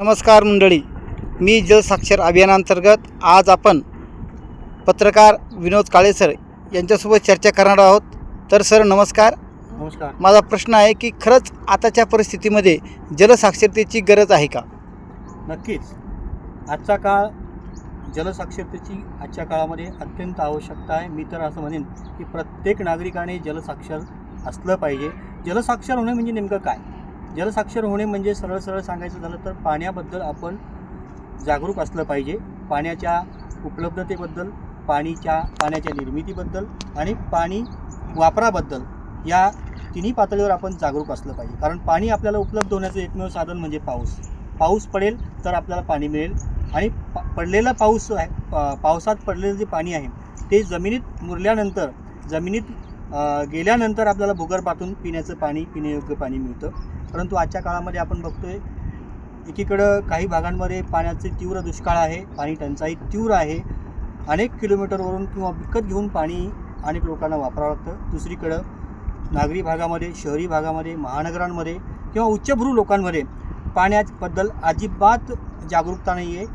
नमस्कार मंडळी मी जलसाक्षर अभियानांतर्गत आज आपण पत्रकार विनोद काळे सर यांच्यासोबत चर्चा करणार आहोत. तर सर नमस्कार. नमस्कार. माझा प्रश्न आहे की खरंच आताच्या परिस्थितीमध्ये जलसाक्षरतेची गरज आहे का? नक्कीच. आजचा काळ जलसाक्षरतेची आजच्या काळामध्ये अत्यंत आवश्यकता आहे. मी तर असं म्हणेन की प्रत्येक नागरिकाने जलसाक्षर असलं पाहिजे. जलसाक्षर होणे म्हणजे नेमकं काय? जलसाक्षर होणे म्हणजे सरळ सरळ सांगायचं झालं तर पाण्याबद्दल आपण जागरूक असलं पाहिजे. पाण्याच्या उपलब्धतेबद्दल पाणीच्या पाण्याच्या निर्मितीबद्दल आणि पाणी वापराबद्दल या तिन्ही पातळीवर आपण जागरूक असलं पाहिजे. कारण पाणी आपल्याला उपलब्ध होण्याचं एकमेव साधन म्हणजे पाऊस. पाऊस पडेल तर आपल्याला पाणी मिळेल आणि पा पडलेला पाऊस आहे पावसात पडलेलं जे पाणी आहे ते जमिनीत मुरल्यानंतर जमिनीत गेल्यानंतर आपल्याला भूगर्भातून पिण्याचं पाणी पिण्यायोग्य पाणी मिळतं. परंतु आजच्या काळामध्ये आपण बघतोय एकीकडं काही भागांमध्ये पाण्याचे तीव्र दुष्काळ आहे पाणी टंचाई तीव्र आहे. अनेक किलोमीटरवरून किंवा विकत घेऊन पाणी अनेक लोकांना वापरावं लागतं. दुसरीकडं नागरी भागामध्ये शहरी भागामध्ये महानगरांमध्ये किंवा उच्चभ्रू लोकांमध्ये पाण्याबद्दल अजिबात जागरूकता नाही आहे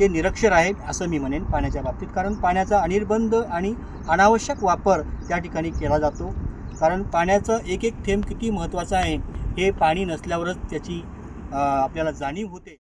ते निरक्षर आहेत असं मी म्हणेन पाण्याच्या बाबतीत. कारण पाण्याचा अनिर्बंध आणि अनावश्यक वापर त्या ठिकाणी केला जातो. कारण पाण्याचं एक एक थेंब किती महत्त्वाचं आहे हे पाणी नसल्यावरच त्याची आपल्याला जाणीव होते.